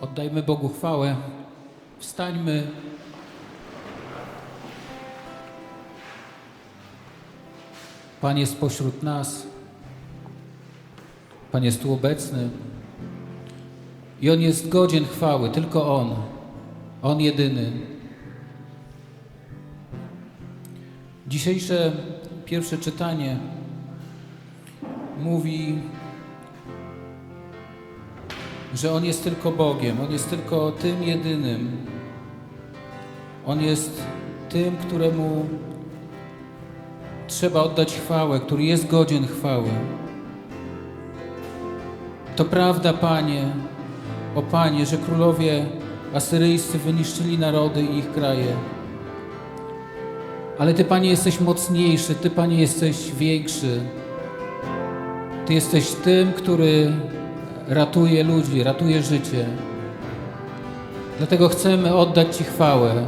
Oddajmy Bogu chwałę. Wstańmy. Pan jest pośród nas. Pan jest tu obecny. I On jest godzien chwały, tylko On. On jedyny. Dzisiejsze pierwsze czytanie mówi, że On jest tylko Bogiem, On jest tylko tym jedynym. On jest tym, któremu trzeba oddać chwałę, który jest godzien chwały. To prawda, Panie, o Panie, że królowie asyryjscy wyniszczyli narody i ich kraje. Ale Ty, Panie, jesteś mocniejszy, Ty, Panie, jesteś większy. Ty jesteś tym, który ratuje ludzi, ratuje życie. Dlatego chcemy oddać Ci chwałę.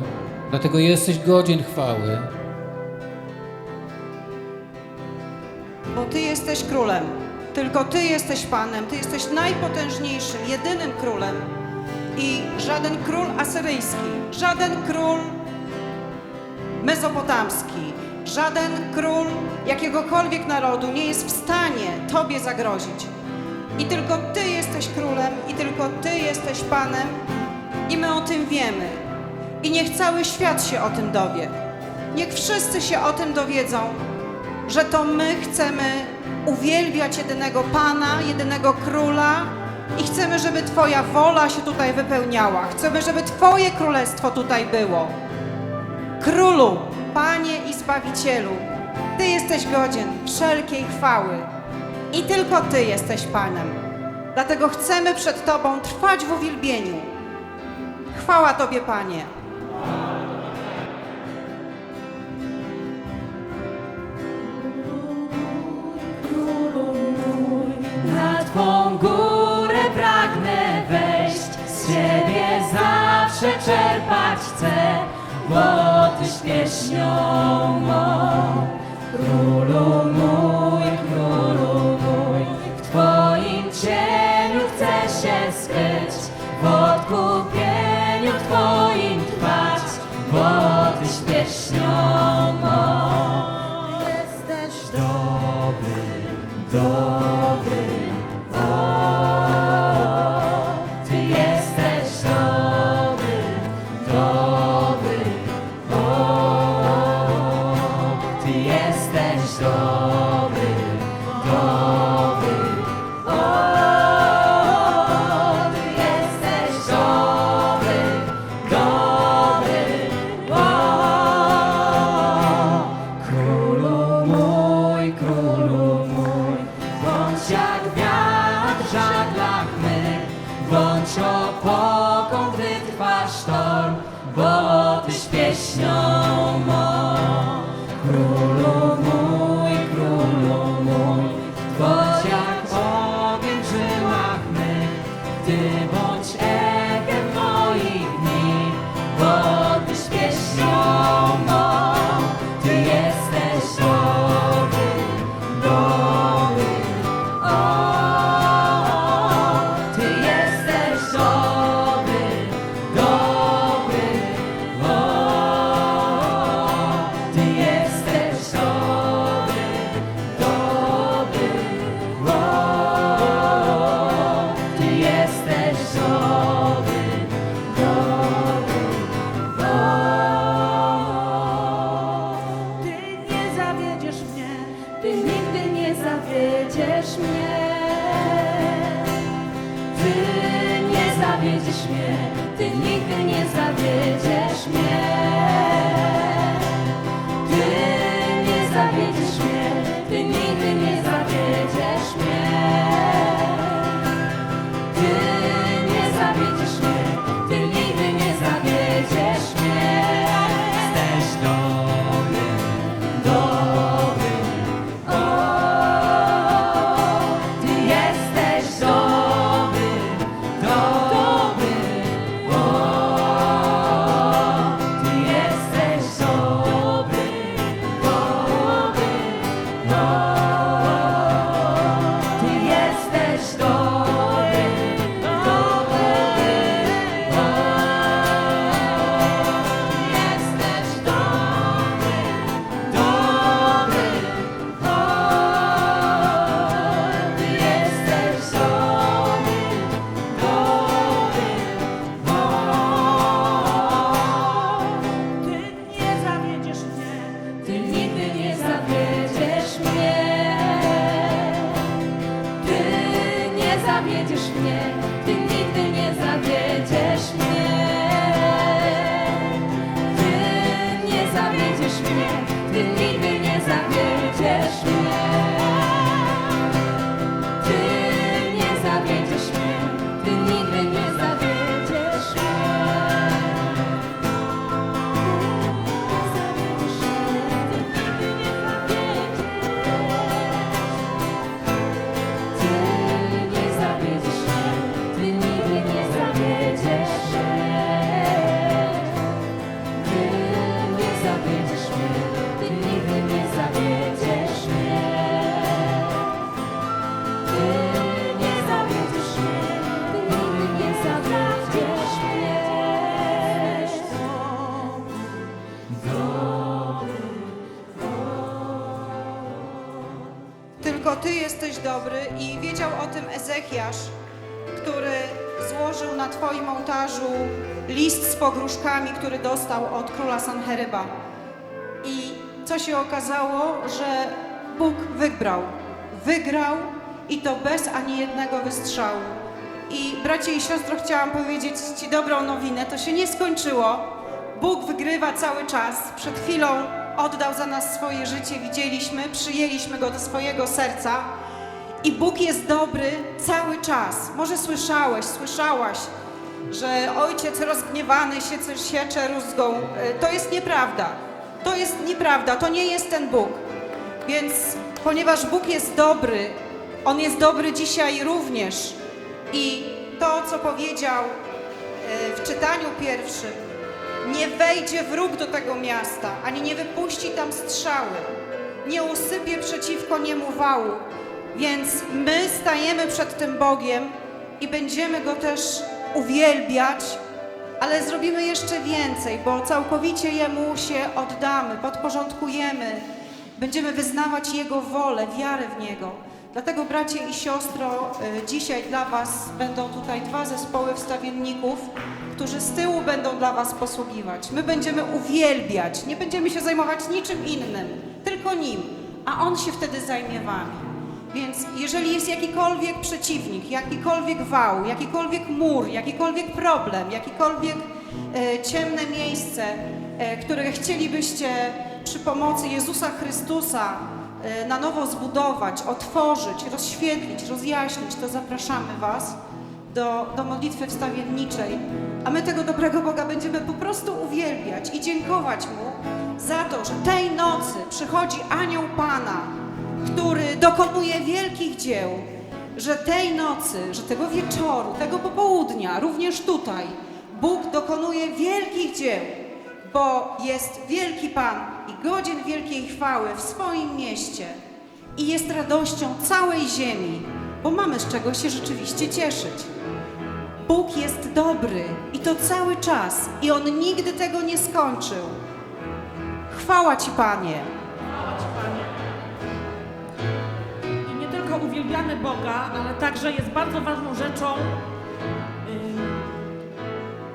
Dlatego jesteś godzien chwały. Bo Ty jesteś królem. Tylko Ty jesteś Panem. Ty jesteś najpotężniejszym, jedynym królem. I żaden król asyryjski, żaden król mezopotamski, żaden król jakiegokolwiek narodu nie jest w stanie Tobie zagrozić. I tylko Ty jesteś królem, i tylko Ty jesteś Panem, i my o tym wiemy. I niech cały świat się o tym dowie. Niech wszyscy się o tym dowiedzą, że to my chcemy uwielbiać jedynego Pana, jedynego Króla i chcemy, żeby Twoja wola się tutaj wypełniała. Chcemy, żeby Twoje królestwo tutaj było. Królu, Panie i Zbawicielu, Ty jesteś godzien wszelkiej chwały i tylko Ty jesteś Panem. Dlatego chcemy przed Tobą trwać w uwielbieniu. Chwała Tobie, Panie. Na Twą górę pragnę wejść, z Ciebie zawsze czerpać chcę, bo Tyś pieśnią mą. Królu mój, królu mnie, Ty nigdy nie zawiedziesz mnie. Ty nie zawiedziesz mnie, Ty nigdy i wiedział o tym Ezechiasz, który złożył na Twoim ołtarzu list z pogróżkami, który dostał od króla Sancheryba. I co się okazało, że Bóg wygrał. Wygrał i to bez ani jednego wystrzału. I bracie i siostro, chciałam powiedzieć Ci dobrą nowinę. To się nie skończyło. Bóg wygrywa cały czas. Przed chwilą oddał za nas swoje życie, widzieliśmy, przyjęliśmy Go do swojego serca. I Bóg jest dobry cały czas. Może słyszałeś, słyszałaś, że ojciec rozgniewany się siecze rózgą. E, To jest nieprawda. To jest nieprawda. To nie jest ten Bóg. Więc ponieważ Bóg jest dobry, On jest dobry dzisiaj również. I to, co powiedział e, w czytaniu pierwszym, nie wejdzie wróg do tego miasta, ani nie wypuści tam strzały, nie usypie przeciwko niemu wału. Więc my stajemy przed tym Bogiem i będziemy Go też uwielbiać, ale zrobimy jeszcze więcej, bo całkowicie Jemu się oddamy, podporządkujemy, będziemy wyznawać Jego wolę, wiarę w Niego. Dlatego, bracie i siostro, y, dzisiaj dla Was będą tutaj dwa zespoły wstawienników, którzy z tyłu będą dla Was posługiwać. My będziemy uwielbiać, nie będziemy się zajmować niczym innym, tylko Nim, a On się wtedy zajmie Wami. Więc jeżeli jest jakikolwiek przeciwnik, jakikolwiek wał, jakikolwiek mur, jakikolwiek problem, jakikolwiek e, ciemne miejsce, e, które chcielibyście przy pomocy Jezusa Chrystusa e, na nowo zbudować, otworzyć, rozświetlić, rozjaśnić, to zapraszamy Was do, do modlitwy wstawienniczej. A my tego dobrego Boga będziemy po prostu uwielbiać i dziękować Mu za to, że tej nocy przychodzi anioł Pana, który dokonuje wielkich dzieł, że tej nocy, że tego wieczoru, tego popołudnia, również tutaj, Bóg dokonuje wielkich dzieł, bo jest wielki Pan i godzien wielkiej chwały w swoim mieście i jest radością całej ziemi, bo mamy z czego się rzeczywiście cieszyć. Bóg jest dobry i to cały czas i On nigdy tego nie skończył. Chwała Ci, Panie. Uwielbiamy Boga, ale także jest bardzo ważną rzeczą ym,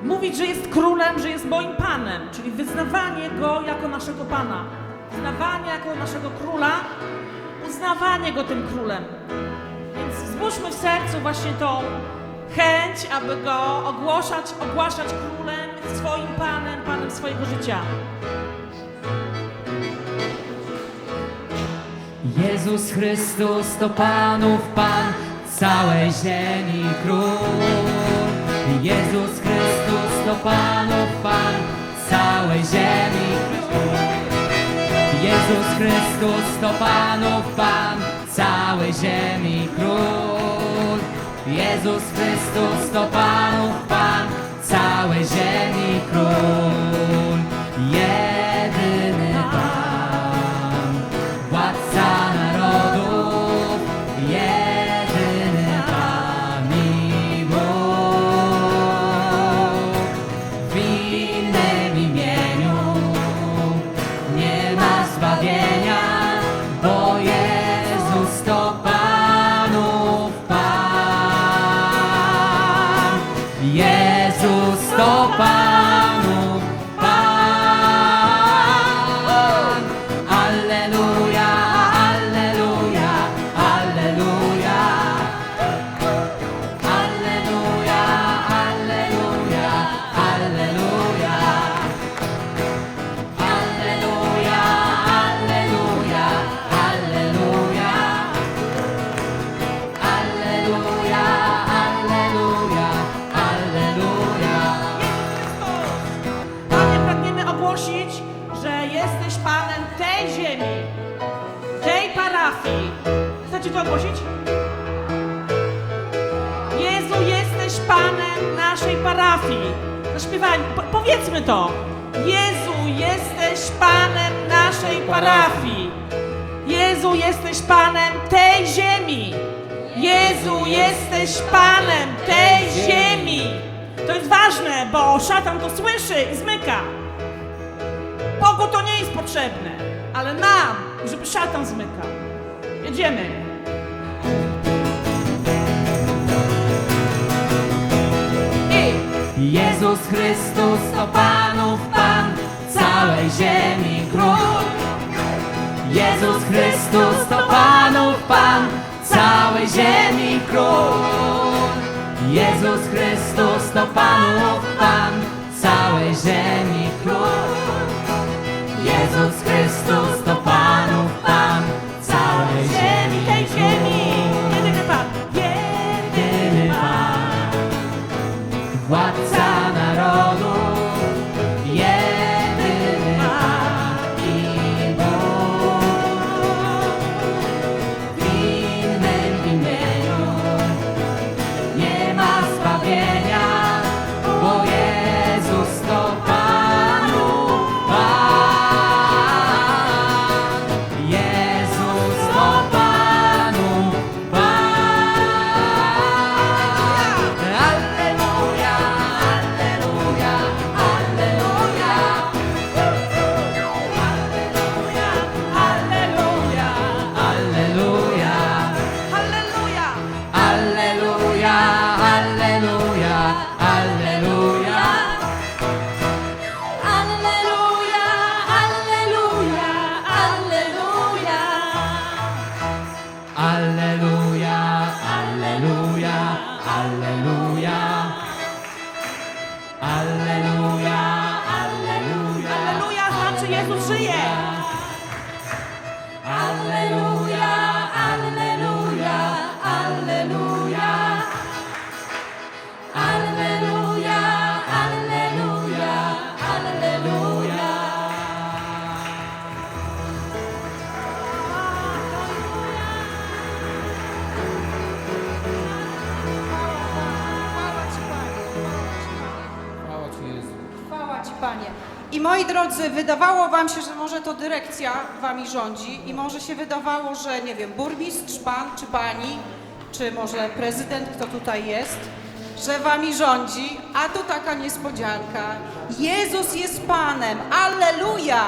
mówić, że jest królem, że jest moim Panem, czyli wyznawanie Go jako naszego Pana. Wyznawanie jako naszego króla, uznawanie Go tym królem. Więc wzbudźmy w sercu właśnie tą chęć, aby Go ogłaszać, ogłaszać królem, swoim Panem, Panem swojego życia. Jezus Chrystus to Panów Pan, całej ziemi król. Jezus Chrystus to Panów Pan, całej ziemi król. Jezus Chrystus to Panów Pan, całej ziemi król. Jezus Chrystus to Panów Pan, całej ziemi król. ziemi, tej parafii. Chcecie to ogłosić? Jezu, jesteś Panem naszej parafii. Zaśpiewajmy, po powiedzmy to. Jezu, jesteś Panem naszej parafii. Jezu, jesteś Panem tej ziemi. Jezu, jesteś Panem tej ziemi. To jest ważne, bo szatan to słyszy i zmyka. Bogu to nie jest potrzebne ale nam, żeby szatan zmykał. Jedziemy. Jezus Chrystus to Panów Pan, całej ziemi król. Jezus Chrystus to Panów Pan, całej ziemi król. Jezus Chrystus to Panów Pan, całej ziemi bien. Wydawało Wam się, że może to dyrekcja Wami rządzi i może się wydawało, że nie wiem, burmistrz, Pan czy Pani, czy może prezydent, kto tutaj jest, że Wami rządzi, a tu taka niespodzianka. Jezus jest Panem, alleluja!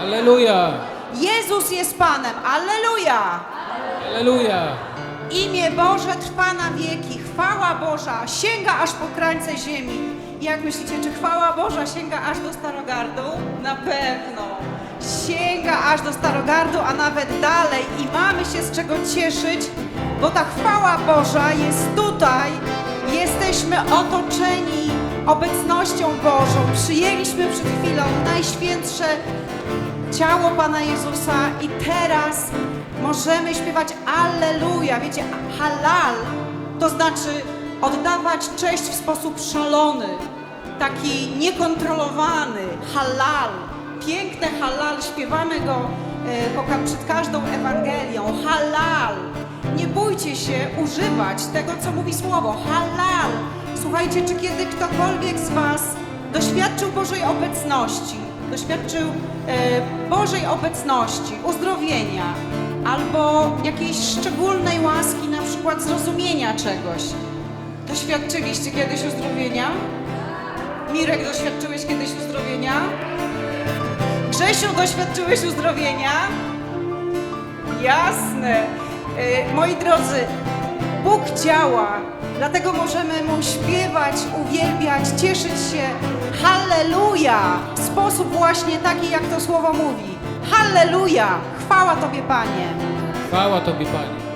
Alleluja! Jezus jest Panem, alleluja! Alleluja! Imię Boże trwa na wieki, chwała Boża sięga aż po krańce ziemi. Jak myślicie, czy chwała Boża sięga aż do Starogardu? Na pewno. Sięga aż do Starogardu, a nawet dalej i mamy się z czego cieszyć, bo ta chwała Boża jest tutaj. Jesteśmy otoczeni obecnością Bożą. Przyjęliśmy przed chwilą najświętsze ciało Pana Jezusa i teraz możemy śpiewać Alleluja. Wiecie, halal to znaczy oddawać cześć w sposób szalony, taki niekontrolowany. Halal, piękne halal, śpiewamy go e, przed każdą Ewangelią. Halal. Nie bójcie się używać tego, co mówi słowo. Halal. Słuchajcie, czy kiedy ktokolwiek z Was doświadczył Bożej obecności, doświadczył e, Bożej obecności, uzdrowienia albo jakiejś szczególnej łaski, na przykład zrozumienia czegoś. Doświadczyliście kiedyś uzdrowienia? Mirek, doświadczyłeś kiedyś uzdrowienia? Grzesiu, doświadczyłeś uzdrowienia? Jasne. E, moi drodzy, Bóg działa, dlatego możemy Mu śpiewać, uwielbiać, cieszyć się. Halleluja! W sposób właśnie taki, jak to słowo mówi. Halleluja! Chwała Tobie, Panie. Chwała Tobie, Panie.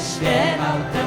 Śpiewał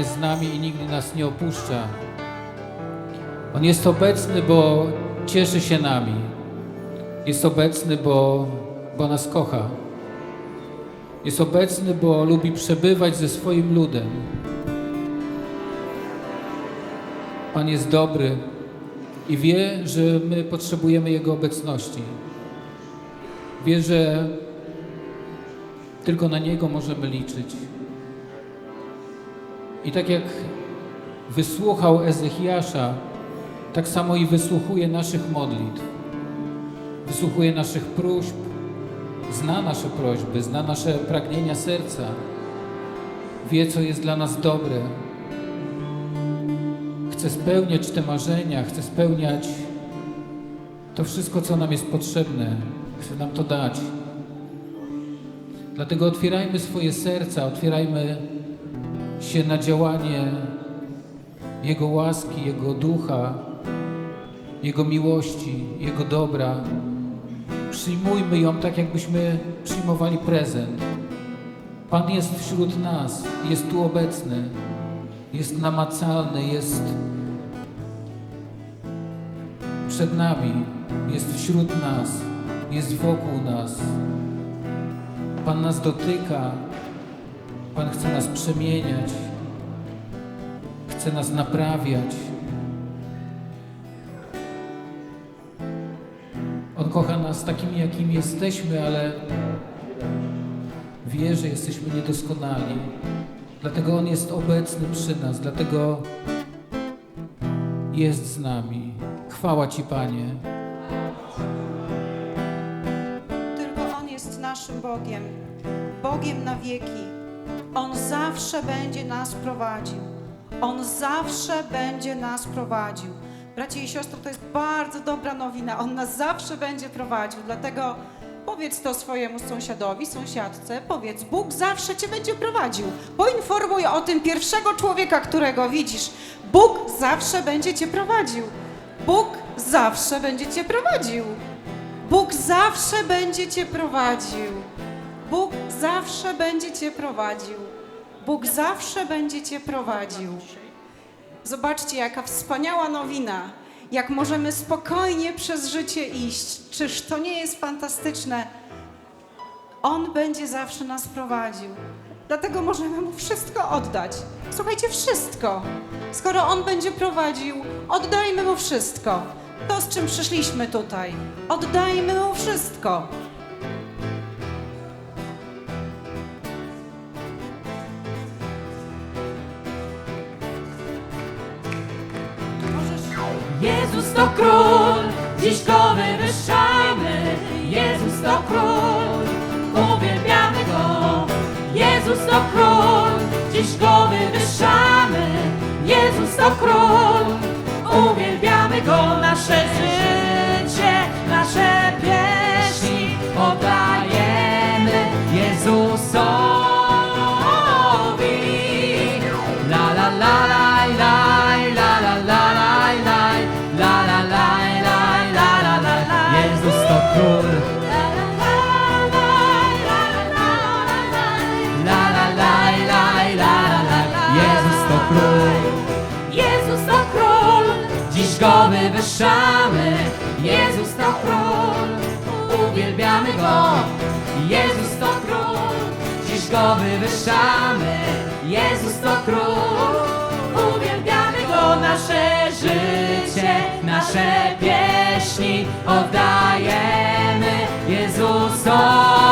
jest z nami i nigdy nas nie opuszcza. On jest obecny, bo cieszy się nami. Jest obecny, bo, bo nas kocha. Jest obecny, bo lubi przebywać ze swoim ludem. Pan jest dobry i wie, że my potrzebujemy Jego obecności. Wie, że tylko na Niego możemy liczyć. I tak jak wysłuchał Ezechiasza, tak samo i wysłuchuje naszych modlitw. Wysłuchuje naszych próśb, zna nasze prośby, zna nasze pragnienia serca. Wie, co jest dla nas dobre. Chce spełniać te marzenia, chce spełniać to wszystko, co nam jest potrzebne. Chce nam to dać. Dlatego otwierajmy swoje serca, otwierajmy się na działanie Jego łaski, Jego ducha, Jego miłości, Jego dobra. Przyjmujmy ją tak, jakbyśmy przyjmowali prezent. Pan jest wśród nas, jest tu obecny, jest namacalny, jest przed nami, jest wśród nas, jest wokół nas. Pan nas dotyka, Pan chce nas przemieniać, chce nas naprawiać. On kocha nas takimi, jakimi jesteśmy, ale wie, że jesteśmy niedoskonali. Dlatego On jest obecny przy nas, dlatego jest z nami. Chwała Ci, Panie. Tylko On jest naszym Bogiem, Bogiem na wieki. On zawsze będzie nas prowadził. On zawsze będzie nas prowadził. Bracie i siostry, to jest bardzo dobra nowina. On nas zawsze będzie prowadził. Dlatego powiedz to swojemu sąsiadowi, sąsiadce. Powiedz, Bóg zawsze cię będzie prowadził. Poinformuj o tym pierwszego człowieka, którego widzisz. Bóg zawsze będzie cię prowadził. Bóg zawsze będzie cię prowadził. Bóg zawsze będzie Cię prowadził. Bóg zawsze będzie Cię prowadził. Bóg zawsze będzie Cię prowadził. Zobaczcie, jaka wspaniała nowina. Jak możemy spokojnie przez życie iść. Czyż to nie jest fantastyczne? On będzie zawsze nas prowadził. Dlatego możemy Mu wszystko oddać. Słuchajcie, wszystko. Skoro On będzie prowadził, oddajmy Mu wszystko. To, z czym przyszliśmy tutaj. Oddajmy Mu wszystko. Jezus to król, dziś go wywyższamy. Jezus to król, uwielbiamy go. Jezus to król, dziś go wywyższamy. Jezus to król, uwielbiamy go. Nasze życie, nasze pieśni oddajemy Jezusowi. go wywyższamy, Jezus to król. Uwielbiamy go nasze życie, nasze pieśni oddajemy Jezusowi.